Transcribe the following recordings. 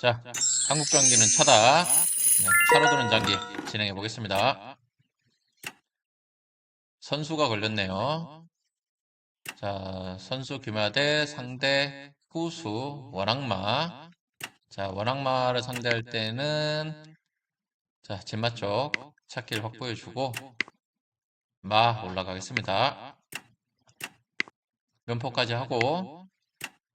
자, 한국 전기는 차다. 네, 차로 도는 장기 진행해 보겠습니다. 선수가 걸렸네요. 자, 선수 규마대 상대 후수 원악마. 자, 원악마를 상대할 때는 자, 진마 쪽 찾기를 확보해 주고 마 올라가겠습니다. 면포까지 하고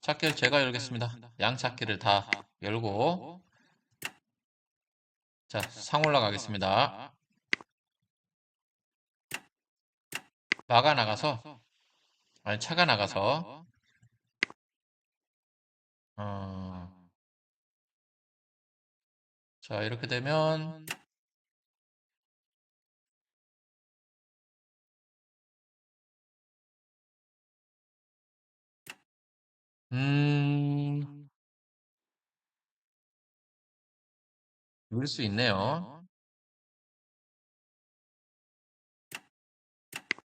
찾기를 제가 열겠습니다. 양 찾기를 다 열고 자, 상 올라가겠습니다. 마가 나가서 아니 차가 나가서 어, 자 이렇게 되면 음 밀수 있네요.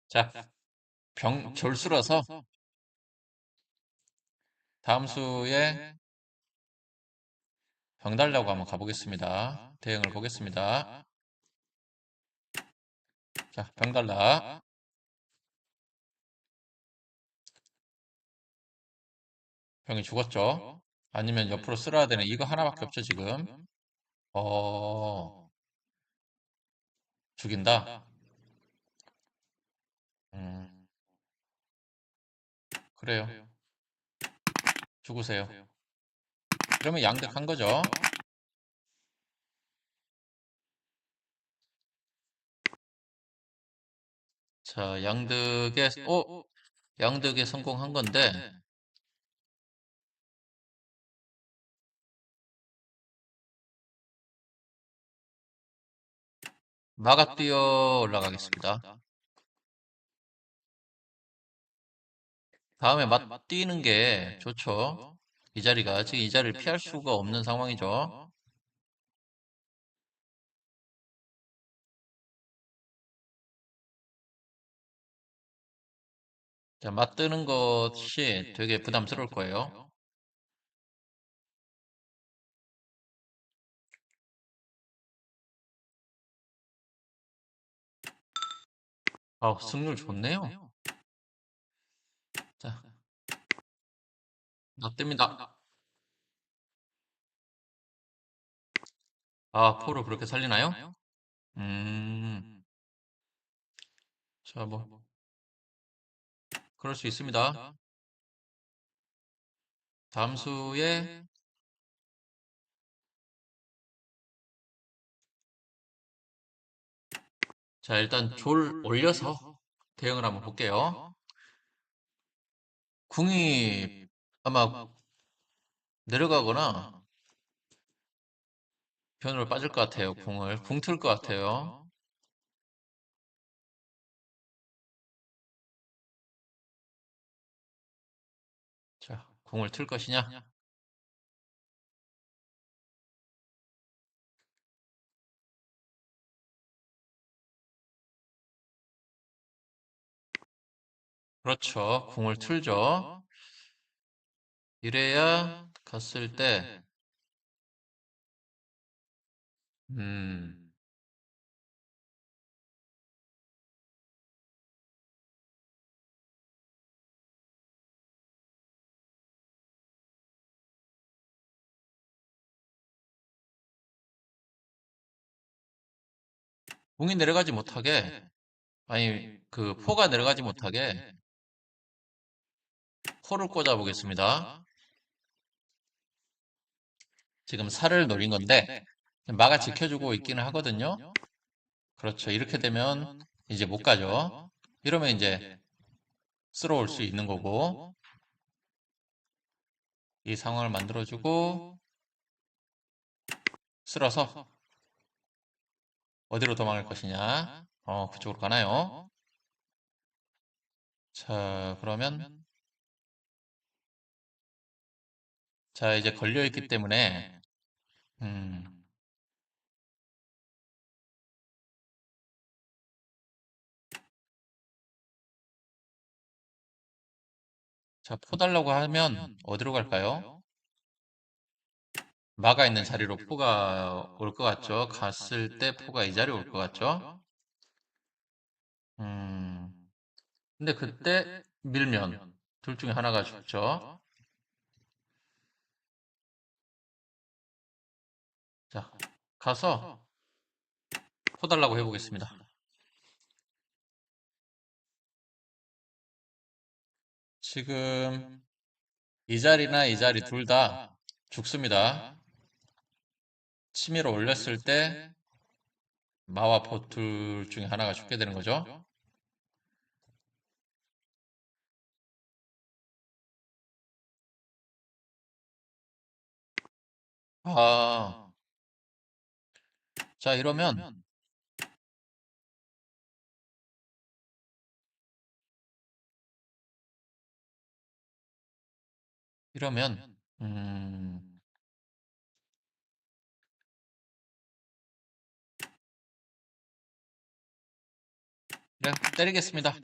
자, 병 졸수라서 다음 수에 병 달라고 한번 가보겠습니다. 대응을 보겠습니다. 자, 병 달라. 병이 죽었죠? 아니면 옆으로 쓸어야 되는 이거 하나밖에 없죠, 지금. 어, 죽인다. 음, 그래요. 죽으세요. 그러면 양득한 거죠. 자, 양득에, 어? 양득에 성공한 건데, 마가 뛰어 올라가겠습니다. 다음에 맞 뛰는 게 좋죠. 이 자리가 지금 이 자리를 피할 수가 없는 상황이죠. 자, 맞뜨는 것이 되게 부담스러울 거예요. 아, 승률 좋네요. 자, 맞듭니다. 아, 포를 그렇게 살리나요? 음, 자, 뭐, 그럴 수 있습니다. 다음 수에, 자, 일단 졸 올려서 대응을 한번 볼게요. 궁이 아마 내려가거나 변으로 빠질 것 같아요. 궁을. 궁 틀 것 같아요. 자, 궁을 틀 것이냐? 그렇죠. 궁을 틀죠. 이래야 갔을 때, 음, 궁이 내려가지 못하게, 아니, 그 포가 내려가지 못하게 포를 꽂아 보겠습니다. 지금 살을 노린 건데, 마가 지켜주고 있기는 하거든요. 그렇죠. 이렇게 되면 이제 못 가죠. 이러면 이제 쓸어올 수 있는 거고, 이 상황을 만들어주고, 쓸어서 어디로 도망갈 것이냐? 어, 그쪽으로 가나요? 자, 그러면, 자, 이제 걸려있기 때문에, 음, 자, 포 달라고 하면 어디로 갈까요? 마가 있는 자리로 포가 올 것 같죠? 갔을 때 포가 이 자리에 올 것 같죠? 음, 근데 그때 밀면 둘 중에 하나가 죽죠? 자, 가서 포 달라고 해보겠습니다. 지금 이 자리나 이 자리 둘 다 죽습니다. 치밀어 올렸을 때 마와 포둘 중에 하나가 죽게 되는 거죠. 아, 자, 이러면 이러면 음, 그래 때리겠습니다.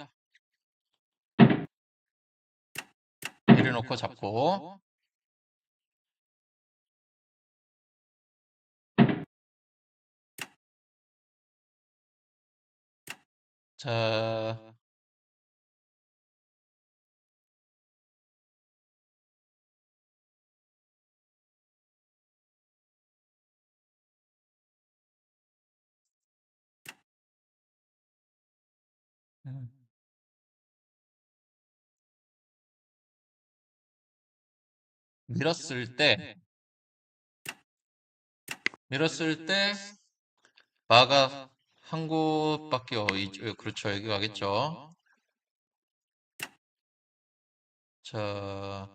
내려놓고 잡고 자, 음, 밀었을 때. 밀었을 때 마가 한 곳밖에 어, 이- 어, 그렇죠 여기 가겠죠. 자,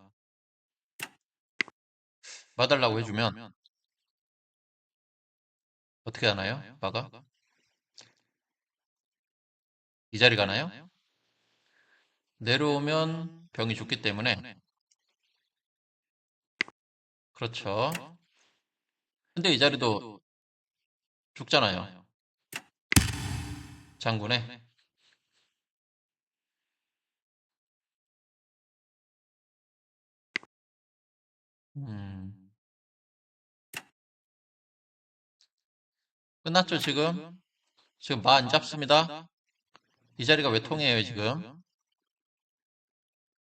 마달라고 해주면 어떻게 하나요? 마가 이 자리 가나요? 내려오면 병이 죽기 때문에 그렇죠. 근데 이 자리도 죽잖아요. 장군에 음, 끝났죠 지금? 지금 마 안 잡습니다. 이 자리가 왜 통해요 지금?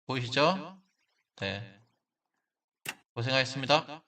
보이시죠? 네. 고생하셨습니다.